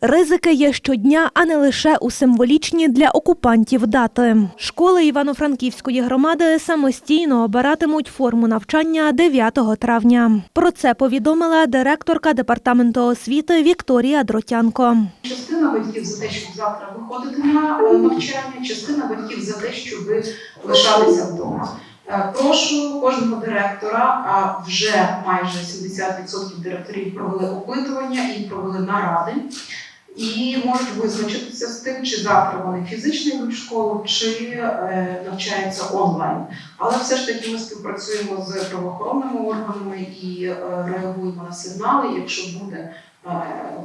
Ризики є щодня, а не лише у символічні для окупантів дати. Школи Івано-Франківської громади самостійно обиратимуть форму навчання 9 травня. Про це повідомила директорка департаменту освіти Вікторія Дротянко. Частина батьків за те, щоб завтра виходити на е, навчання, частина батьків за те, щоб лишалися вдома. Е, Прошу кожного директора, а вже майже 70% директорів провели опитування і провели наради. І можуть визначитися з тим, чи завтра вони фізично йдуть в школу, чи е, навчаються онлайн. Але все ж таки ми співпрацюємо з правоохоронними органами і е, реагуємо на сигнали. Якщо буде е,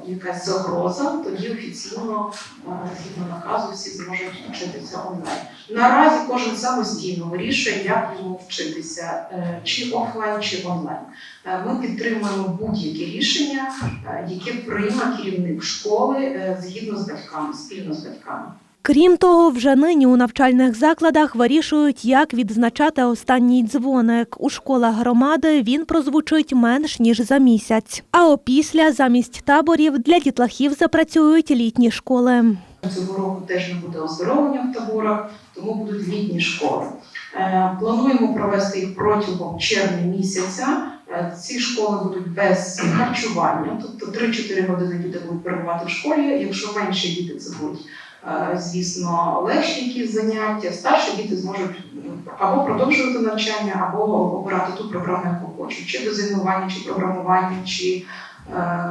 якась загроза, тоді офіційно е, згідно наказу всі зможуть вчитися онлайн. Наразі кожен самостійно вирішує, як йому вчитися, е, чи офлайн, чи онлайн. Е, Ми підтримуємо будь-які рішення, які прийме керівник школи згідно з батьками, спільно з батьками. Крім того, вже нині у навчальних закладах вирішують, як відзначати останній дзвоник. У школах громади він прозвучить менш ніж за місяць. А опісля замість таборів для дітлахів запрацюють літні школи. Цього року теж не буде оздоровлення в таборах, тому будуть літні школи. Е, Плануємо провести їх протягом червня місяця. Е, Ці школи будуть без харчування, тобто 3-4 години діти будуть перебувати в школі. Якщо менші діти, це будуть, звісно, легші якісь заняття. Старші діти зможуть або продовжувати навчання, або обирати ту програму, яку хочуть, чи дизайнування, чи програмування, чи е,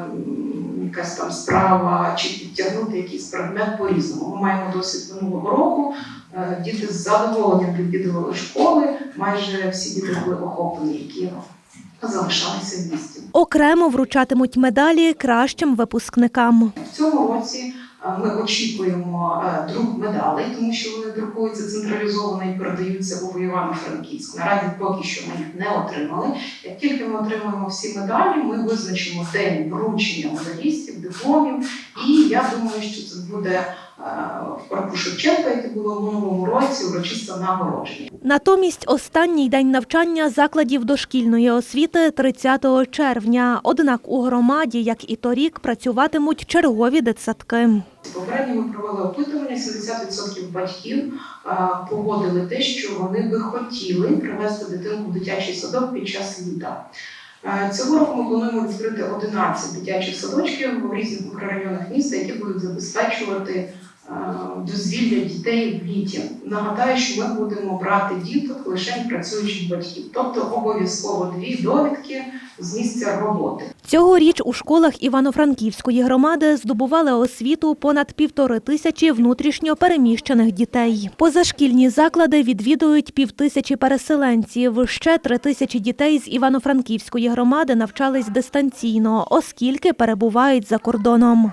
якась там справа, чи підтягнути якийсь предмет по-різному. Ми маємо досвід минулого року. Е, Діти з задоволенням відвідували школи. Майже всі діти були охоплені, які залишалися в місті. Окремо вручатимуть медалі кращим випускникам. В цьому році ми очікуємо е, друк медалей, тому що вони друкуються централізовано і передаються у Івано-Франківськ. Наразі поки що ми їх не отримали. Як тільки ми отримаємо всі медалі, ми визначимо день вручення медалістів, дипломів. І я думаю, що це буде е, в парку Шевченка, яке було в минулому році, урочисте нагородження. Натомість останній день навчання закладів дошкільної освіти 30 червня. Однак у громаді, як і торік, працюватимуть чергові дитсадки. Попередньо ми провели опитування. 70% батьків погодили те, що вони би хотіли привезти дитинку в дитячий садок під час літа. Цього року ми плануємо відкрити 11 дитячих садочків в різних мікрорайонах міста, які будуть забезпечувати дозвілля дітей в літі. Нагадаю, що ми будемо брати діток лише працюючих батьків, тобто обов'язково дві довідки з місця роботи. Цьогоріч у школах Івано-Франківської громади здобували освіту понад півтори тисячі внутрішньо переміщених дітей. Позашкільні заклади відвідують півтисячі переселенців. Ще три тисячі дітей з Івано-Франківської громади навчались дистанційно, оскільки перебувають за кордоном.